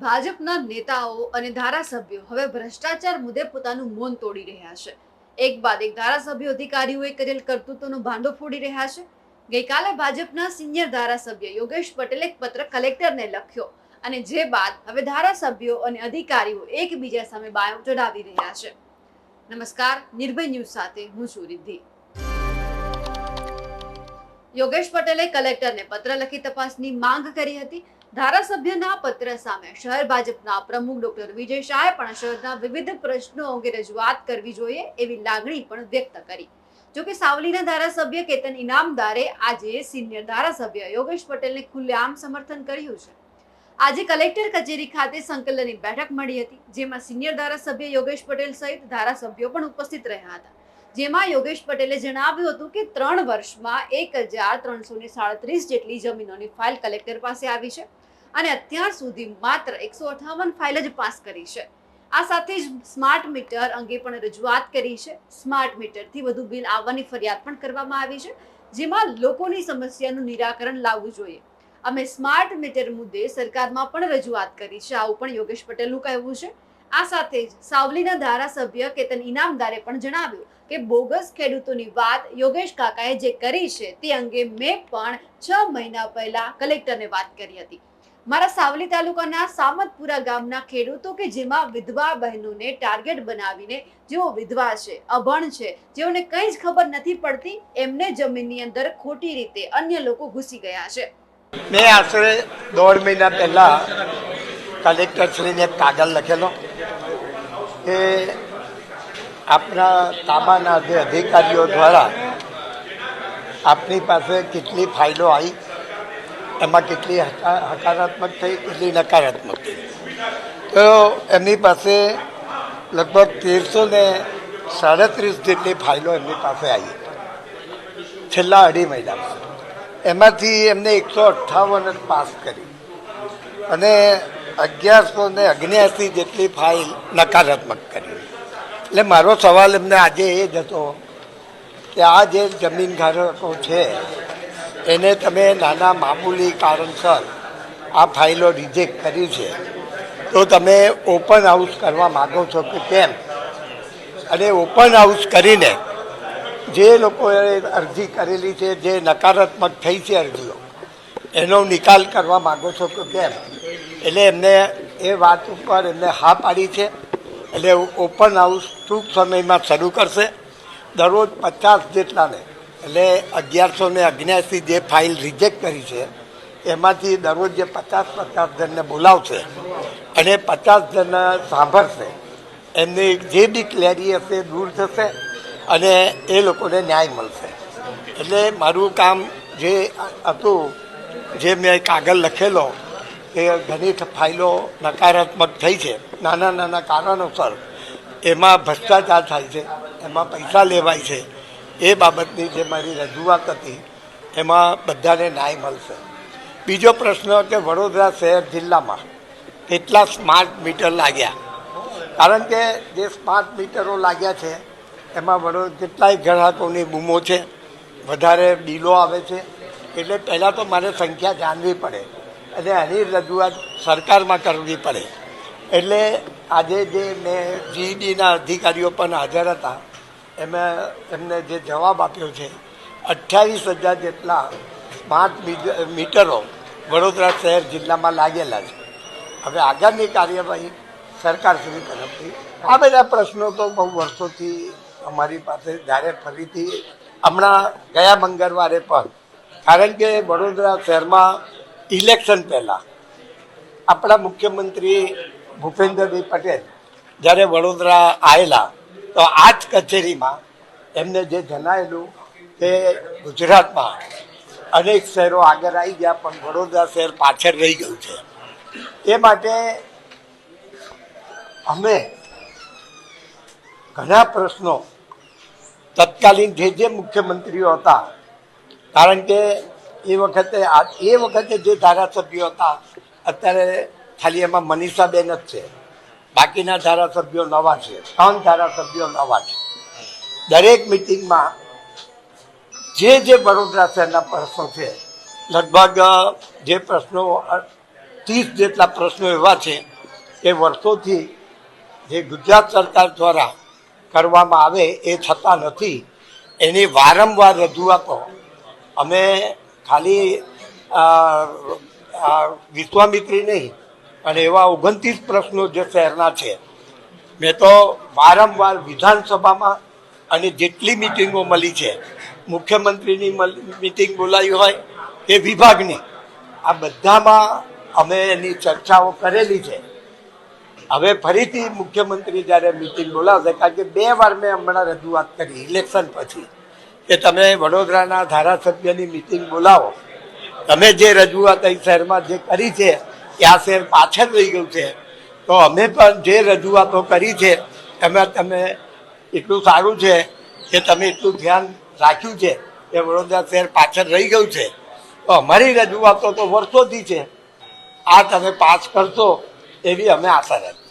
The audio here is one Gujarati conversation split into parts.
ભાજપના નેતાઓ અને ધારાસભ્યો હવે ભ્રષ્ટાચાર મુદ્દે પોતાનું મૌન તોડી રહ્યા છે. એક બાદ એક ધારાસભ્ય અધિકારીઓએ કરેલ કરતૂતોનો ભાંડો ફોડી રહ્યા છે. ગઈકાલે ભાજપના સિનિયર ધારાસભ્ય યોગેશ પટેલે પત્ર કલેક્ટરને લખ્યો અને જે બાદ હવે ધારાસભ્યો અને અધિકારીઓ એકબીજા સામે બાયો ચડાવી રહ્યા છે. નમસ્કાર, નિર્ભય ન્યૂઝ સાથે હું છું રિદ્ધિ. યોગેશ પટેલે કલેક્ટરને પત્ર લખી તપાસની માંગ કરી હતી. ધારાસભ્યના પત્ર સામે શહેર ભાજપના પ્રમુખ ડોક્ટર વિજય શાહે પણ શહેરના વિવિધ પ્રશ્નો અંગે રજૂઆત કરવી જોઈએ એવી લાગણી પણ વ્યક્ત કરી. જોકે સાવલીના ધારાસભ્ય કેતન ઇનામદારે આજે સિનિયર ધારાસભ્ય યોગેશ પટેલને ખુલ્લેઆમ સમર્થન કર્યું છે. આજે કલેક્ટર કચેરી ખાતે સંકલનની બેઠક મળી હતી, જેમાં સિનિયર ધારાસભ્ય યોગેશ પટેલ સહિત ધારાસભ્યો પણ ઉપસ્થિત રહ્યા હતા. જેમાં યોગેશ પટેલે જણાવ્યું હતું કે ત્રણ વર્ષમાં એક હજાર ત્રણસો ને સાડત્રીસ જેટલી જમીનોની ફાઇલ કલેક્ટર પાસે આવી છે અને અત્યાર સુધી માત્ર એકસો અઠાવન ફાઇલ જ પાસ કરી છે. આ સાથે જ સ્માર્ટ મીટર અંગે પણ રજૂઆત કરી છે. સ્માર્ટ મીટરથી વધુ બિલ આવવાની ફરિયાદ પણ કરવામાં આવી છે, જેમાં લોકોની સમસ્યાનું નિરાકરણ લાવવું જોઈએ. અમે સ્માર્ટ મીટર મુદ્દે સરકારમાં પણ રજૂઆત કરી છે. આવું પણ યોગેશ પટેલનું કહેવું છે. આ સાથે જ સાવલીના ધારાસભ્ય કેતન ઇનામદારે પણ જણાવ્યું કે બોગસ ખેડૂતોની વાત યોગેશ કાકાએ જે કરી છે તે અંગે મેં પણ છ મહિના પહેલા કલેક્ટરને વાત કરી હતી. મારા સાવલી તાલુકાના સામતપુરા ગામના ખેડૂતો કે જેમાં વિધવા બહેનોને ટાર્ગેટ બનાવીને જેઓ વિધવા છે, અભણ છે, જેઓને કંઈ જ ખબર નથી પડતી, એમને જમીનની અંદર ખોટી રીતે અન્ય લોકો ઘૂસી ગયા છે. મેં આશરે દોઢ મહિના પહેલાં કલેક્ટરશ્રીને કાગળ લખેલો કે આપણા તાબાના જે અધિકારીઓ દ્વારા આપની પાસે કેટલી ફાઇલો આવી, એમાં કેટલી હકા- હકારાત્મક થઈ, કેટલી નકારાત્મક થઈ? તો એમની પાસે લગભગ તેરસો ને સાડત્રીસ જેટલી ફાઇલો એમની પાસે આવી. છેલ્લા અઢી મહિનામાં. એમાંથી એમને એકસો અઠ્ઠાવન જ પાસ કરી. અને અગિયારસો ને અગ્યાસી જેટલી ફાઇલ નકારાત્મક કરી. એટલે મારો સવાલ એમને આજે એ જ હતો કે આ જે જમીન ધારકો છે, એને તમે નાના મામૂલી કારણસર આ ફાઇલો રિજેક્ટ કરી છે. તો તમે ઓપન હાઉસ કરવા માગો છો કે કેમ? અને ઓપન હાઉસ કરીને જે લોકોએ અરજી કરેલી છે, જે નકારાત્મક થઈ છે અરજીઓ, એનો નિકાલ કરવા માગો છો કે કેમ? એટલે એમને એ વાત ઉપર એમને હા પાડી છે. એટલે ઓપન હાઉસ ટૂંક સમયમાં શરૂ કરશે. દરરોજ પચાસ જેટલાને, એટલે અગિયારસો ને અગ્યાસી જે ફાઇલ રિજેક્ટ કરી છે, એમાંથી દરરોજ જે પચાસ પચાસ જણને બોલાવશે અને પચાસ જણ સાંભળશે, એમની જે બી ક્લેરી હશે દૂર થશે અને એ લોકોને ન્યાય મળશે. એટલે મારું કામ જે હતું, જે મેં કાગળ લખેલો, એ ઘણી ફાઇલો નકારાત્મક થઈ છે. નાના નાના કારણોસર એમાં ભ્રષ્ટાચાર થાય છે, એમાં પૈસા લેવાય છે, એ બાબતની જે મારી રજૂઆત હતી, એમાં બધાને ન્યાય મળશે. બીજો પ્રશ્ન કે વડોદરા શહેર જિલ્લામાં કેટલા સ્માર્ટ મીટર લાગ્યા? કારણ કે જે સ્માર્ટ મીટરો લાગ્યા છે, એમાં વડોદરા કેટલાય ગ્રાહકોની બૂમો છે, વધારે બિલો આવે છે, એટલે પહેલાં તો મારે સંખ્યા જાણવી પડે, અને એની રજૂઆત સરકારમાં કરવી પડે. એટલે આજે જે મેં જીઈડીના અધિકારીઓ પણ હાજર હતા, એમાં એમને જે જવાબ આપ્યો છે અઠ્યાવીસ હજાર જેટલા સ્માર્ટ મીટરો વડોદરા શહેર જિલ્લામાં લાગેલા છે. હવે આગળની કાર્યવાહી સરકારશ્રી તરફથી આ બધા પ્રશ્નો તો બહુ વર્ષોથી અમારી પાસે જ્યારે ફરીથી હમણાં ગયા મંગળવારે પણ, કારણ કે વડોદરા શહેરમાં ઇલેક્શન પહેલાં આપણા મુખ્યમંત્રી ભૂપેન્દ્રભાઈ પટેલ, જ્યારે વડોદરા આવેલા તો આ જ કચેરીમાં એમને જે જણાવેલું કે ગુજરાતમાં અનેક શહેરો આગળ આવી ગયા, પણ વડોદરા શહેર પાછળ રહી ગયું છે. એ માટે અમે ઘણા પ્રશ્નો તત્કાલીન જે જે મુખ્યમંત્રીઓ હતા, કારણ કે એ વખતે એ વખતે જે ધારાસભ્યો હતા, અત્યારે ખાલી એમાં મનીષાબેન જ છે. બાકીના ધારાસભ્યો નવા છે. ત્રણ ધારાસભ્યો નવા છે. દરેક મિટિંગમાં જે જે વડોદરા શહેરના પ્રશ્નો છે, લગભગ જે પ્રશ્નો ત્રીસ જેટલા પ્રશ્નો એવા છે, એ વર્ષોથી જે ગુજરાત સરકાર દ્વારા કરવામાં આવે એ થતા નથી. એની વારંવાર રજૂઆતો અમે ખાલી વિશ્વામિત્રી નહીં અને એવા ઓગણત્રીસ પ્રશ્નો જે શહેરના છે. મેં તો વારંવાર વિધાનસભામાં અને જેટલી મિટિંગો મળી છે, મુખ્યમંત્રીની મિટિંગ બોલાવી હોય એ વિભાગની, આ બધામાં અમે એની ચર્ચાઓ કરેલી છે. હવે ફરીથી મુખ્યમંત્રી જ્યારે મિટિંગ બોલાવશે, કારણ કે બે વાર મેં હમણાં રજૂઆત કરી ઇલેક્શન પછી, કે તમે વડોદરાના ધારાસભ્યની મિટિંગ બોલાવો. તમે જે રજૂઆત અહીં શહેરમાં જે કરી છે કે આ શહેર પાછળ રહી ગયું છે. તો અમે પણ જે રજૂઆતો કરી છે, એમાં તમે એટલું સારું છે કે તમે એટલું ધ્યાન રાખ્યું છે કે વડોદરા શહેર પાછળ રહી ગયું છે. તો અમારી રજૂઆતો તો વર્ષોથી છે. આ તમે પાસ કરશો એવી અમે આશા રાખીએ.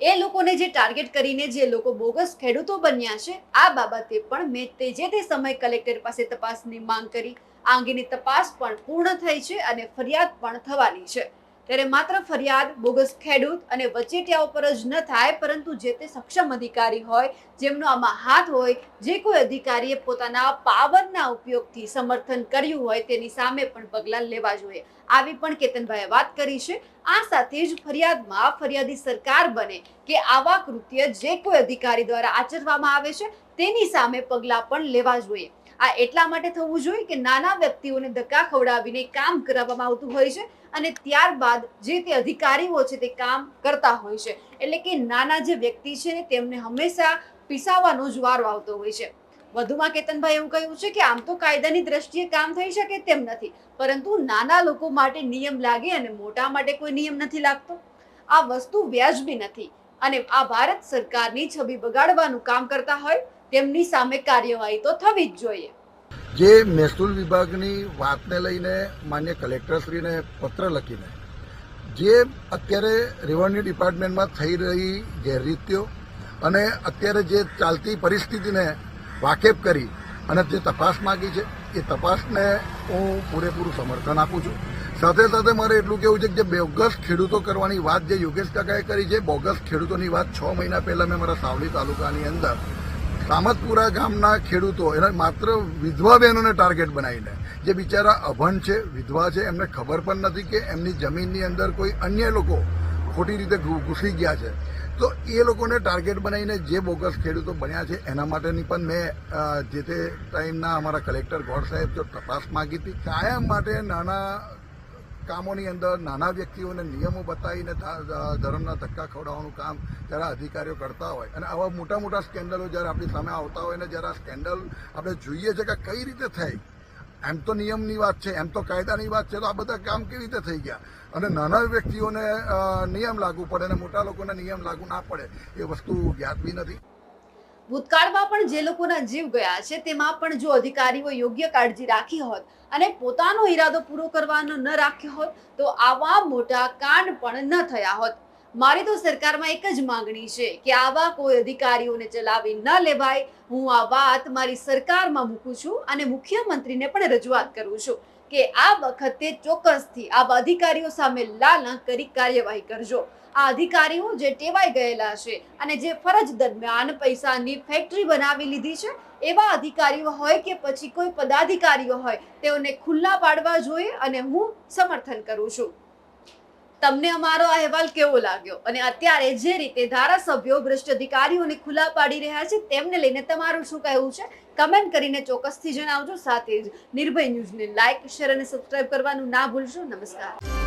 એ લોકોને જે ટાર્ગેટ કરીને જે લોકો બોગસ ખેડૂતો બન્યા છે, આ બાબતે પણ મેં તે જે તે સમય કલેક્ટર પાસે તપાસની માંગ કરી. આ અંગેની તપાસ પણ પૂર્ણ થઈ છે અને ફરિયાદ પણ થવાની છે. ત્યારે માત્ર ફરિયાદ, બોગસ ખેડૂત અને વચેટિયાઓ પર જ ન થાય, પરંતુ જે તે સક્ષમ અધિકારી હોય, જેમનો આમાં હાથ હોય, જે કોઈ અધિકારીએ પોતાના પાવરના ઉપયોગથી સમર્થન કર્યું હોય, તેની સામે પણ પગલાં લેવા જોઈએ. આવી પણ કેતનભાઈએ વાત કરી છે. આ સાથે જ ફરિયાદમાં ફરિયાદી સરકાર બને કે આવા કૃત્ય જે કોઈ અધિકારી દ્વારા આચરવામાં આવે છે, તેની સામે પગલાં પણ લેવા જોઈએ. આ એટલા માટે થવું જોઈએ કે નાના વ્યક્તિઓને ધક્કા ખવડાવીને કામ કરાવવામાં આવતું હોય છે અને ત્યારબાદ જે તે અધિકારીઓ છે તે કામ કરતા હોય છે. એટલે કે નાના જે વ્યક્તિ છે તેમને હંમેશા પીસાવાનો જ વારો આવતો હોય છે. વધુમાં કેતનભાઈ એવું કહ્યું છે કે આમ તો કાયદાની દ્રષ્ટિએ કામ થઈ શકે તેમ નથી, પરંતુ નાના લોકો માટે નિયમ લાગે અને મોટા માટે કોઈ નિયમ નથી લાગતો. આ વસ્તુ વ્યાજબી નથી અને આ ભારત સરકારની છબી બગાડવાનું કામ કરતા હોય તેમની સામે કાર્યવાહી તો થવી જ જોઈએ. જે મહેસૂલ વિભાગની વાતને લઈને માન્ય કલેક્ટરશ્રીને પત્ર લખીને, જે અત્યારે રેવન્યુ ડિપાર્ટમેન્ટમાં થઈ રહી ગેરરીતિઓ અને અત્યારે જે ચાલતી પરિસ્થિતિને વાકેફ કરી અને જે તપાસ માગી છે, એ તપાસને હું પૂરેપૂરું સમર્થન આપું છું. સાથે સાથે મારે એટલું કેવું છે કે જે બોગસ ખેડૂતો કરવાની વાત જે યોગેશ કાકાએ કરી છે, બોગસ ખેડૂતોની વાત છ મહિના પહેલાં મેં મારા સાવલી તાલુકાની અંદર સામતપુરા ગામના ખેડૂતો, એના માત્ર વિધવા બહેનોને ટાર્ગેટ બનાવીને, જે બિચારા અભણ છે, વિધવા છે, એમને ખબર પણ નથી કે એમની જમીનની અંદર કોઈ અન્ય લોકો ખોટી રીતે ઘૂસી ગયા છે. તો એ લોકોને ટાર્ગેટ બનાવીને જે બોગસ ખેડૂતો બન્યા છે, એના માટેની પણ મેં જે તે ટાઈમના અમારા કલેક્ટર ગોડ સાહેબ જો તપાસ માગી હતી, કાયમ માટે નાના કામોની અંદર નાના વ્યક્તિઓને નિયમો બતાવીને ધર્મના ધક્કા ખવડાવવાનું કામ જ્યારે અધિકારીઓ કરતા હોય અને આવા મોટા મોટા સ્કેન્ડલો જ્યારે આપણી સામે આવતા હોય ને જ્યારે આ સ્કેન્ડલ આપણે જોઈએ છે કે કઈ રીતે થઈ, એમ તો નિયમની વાત છે, એમ તો કાયદાની વાત છે, તો આ બધા કામ કેવી રીતે થઈ ગયા? અને નાના વ્યક્તિઓને નિયમ લાગુ પડે અને મોટા લોકોને નિયમ લાગુ ના પડે, એ વસ્તુ વ્યાજબી નથી. ભૂતકાળમાં પણ જે લોકોના જીવ ગયા છે, તેમાં પણ જો અધિકારીઓ યોગ્ય કાળજી રાખી હોત અને પોતાનો ઈરાદો પૂરો કરવાનો ન રાખ્યો હોત, તો આવા મોટા કાંડ પણ ન થયા હોત. મારી તો સરકારમાં એક જ માંગણી છે કે આવા કોઈ અધિકારીઓને ચલાવી ન લેવાય. હું આ વાત મારી સરકારમાં મૂકું છું અને મુખ્યમંત્રીને પણ રજૂઆત કરું છું કે આ વખતે ચોક્કસથી આ અધિકારીઓ સામે લાલ કરી કાર્યવાહી કરજો. આ અધિકારીઓ જે ટેવાઈ ગયેલા છે અને જે ફરજ દરમિયાન પૈસાની ફેક્ટરી બનાવી લીધી છે, એવા અધિકારીઓ હોય કે પછી કોઈ પદાધિકારીઓ હોય, તેઓને ખુલ્લા પાડવા જોઈએ અને હું સમર્થન કરું છું. તમને અમારો અહેવાલ કેવો લાગ્યો? અને અત્યારે જે રીતે ધારાસભ્યો ભ્રષ્ટ અધિકારીઓને ખુલ્લા પાડી રહ્યા છે, તેમને લઈને તમારું શું કહેવું છે? કમેન્ટ કરીને ચોક્કસથી જણાવજો. સાથે જ નિર્ભય ન્યૂઝને લાઇક શેર અને સબસ્ક્રાઇબ કરવાનું ના ભૂલશો. નમસ્કાર.